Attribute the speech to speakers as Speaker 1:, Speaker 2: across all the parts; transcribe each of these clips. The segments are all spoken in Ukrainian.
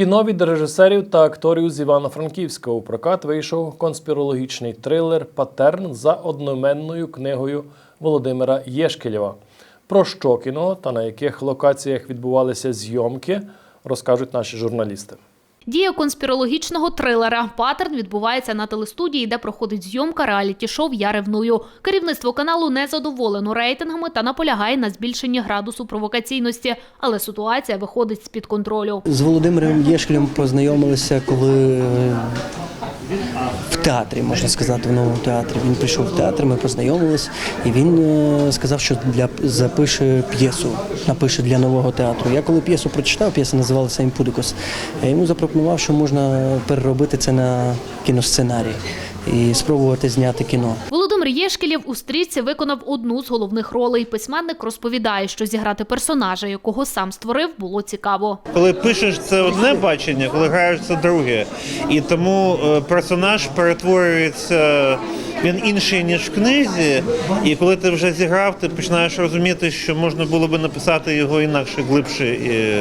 Speaker 1: Кіно від режисерів та акторів з Івано-Франківська у прокат вийшов конспірологічний трилер Патерн за одноіменною книгою Володимира Єшкелєва. Про що кіно та на яких локаціях відбувалися зйомки, розкажуть наші журналісти.
Speaker 2: Дія конспірологічного трилера Паттерн відбувається на телестудії, де проходить зйомка реаліті-шоу Я ревную. Керівництво каналу не задоволено рейтингами та наполягає на збільшенні градусу провокаційності, але ситуація виходить з під контролю.
Speaker 3: З Володимиром Єшкелем познайомилися, коли е, театрі, можна сказати, в новому театрі. Він прийшов в театр, ми познайомились, і він е, сказав, що для запише п'єсу, напише для нового театру. Я коли п'єсу прочитав, п'єса називалася Імпудикос. Я йому запропонував, що можна переробити це на кіносценарій і спробувати зняти кіно.
Speaker 2: Володимир Єшкелєв у стрічці виконав одну з головних ролей. Письменник розповідає, що зіграти персонажа, якого сам створив, було цікаво.
Speaker 4: Коли пишеш це одне бачення, коли граєш це друге. І тому е, персонаж перетворюється, він інший, ніж в книзі. І коли ти вже зіграв, ти починаєш розуміти, що можна було би написати його інакше, глибше і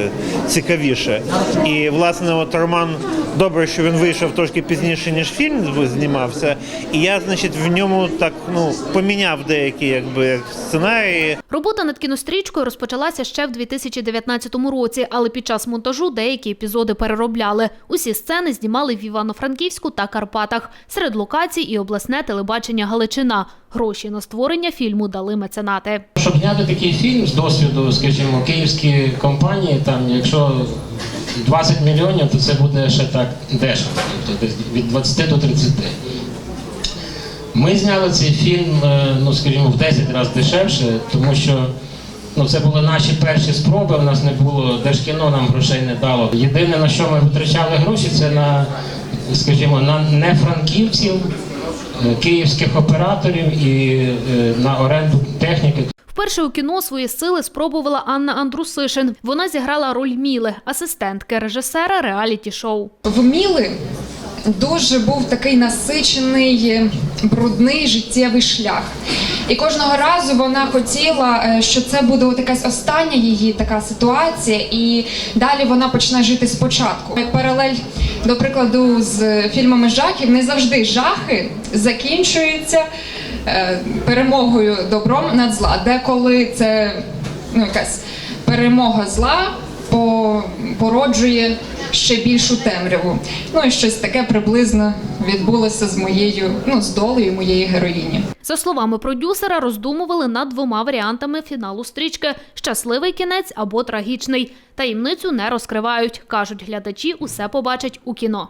Speaker 4: цікавіше. І власне, от роман добре, що він вийшов трошки пізніше, ніж фільм знімався. І я, значить, в ньому так ну поміняв деякі якби сценарії.
Speaker 2: Робота над кінострічкою розпочалася ще в 2019 році, але під час монтажу деякі епізоди переробляли. Усі сцени знімали в Івано-Франківську та Карпатах. Серед локацій і обласне телебачення Галичина. Гроші на створення фільму дали меценати.
Speaker 5: Щоб зняти такий фільм з досвіду, скажімо, київські компанії, там, якщо 20 мільйонів, то це буде ще так дешево, тобто від 20 до 30. Ми зняли цей фільм, е, ну скажімо, в 10 разів дешевше, тому що ну, це були наші перші спроби. У нас не було держкіно, нам грошей не дало. Єдине на що ми витрачали гроші, це на, скажімо, на не франківців, е, київських операторів і е, на оренду техніки.
Speaker 2: Вперше у кіно свої сили спробувала Анна Андрусишин. Вона зіграла роль Міли, асистентки режисера реаліті-шоу.
Speaker 6: В Міли дуже був такий насичений, брудний життєвий шлях. І кожного разу вона хотіла, е, що це буде от якась остання її така ситуація, і далі вона почне жити спочатку. Як паралель, до прикладу, з фільмами жахів, не завжди жахи закінчуються е, перемогою добром над зла. Деколи це ну, якась перемога зла по- породжує ще більшу темряву. Ну і щось таке приблизно відбулося з моєю, ну, з долею моєї героїні.
Speaker 2: За словами продюсера, роздумували над двома варіантами фіналу стрічки: щасливий кінець або трагічний. Таємницю не розкривають. кажуть, глядачі усе побачать у кіно.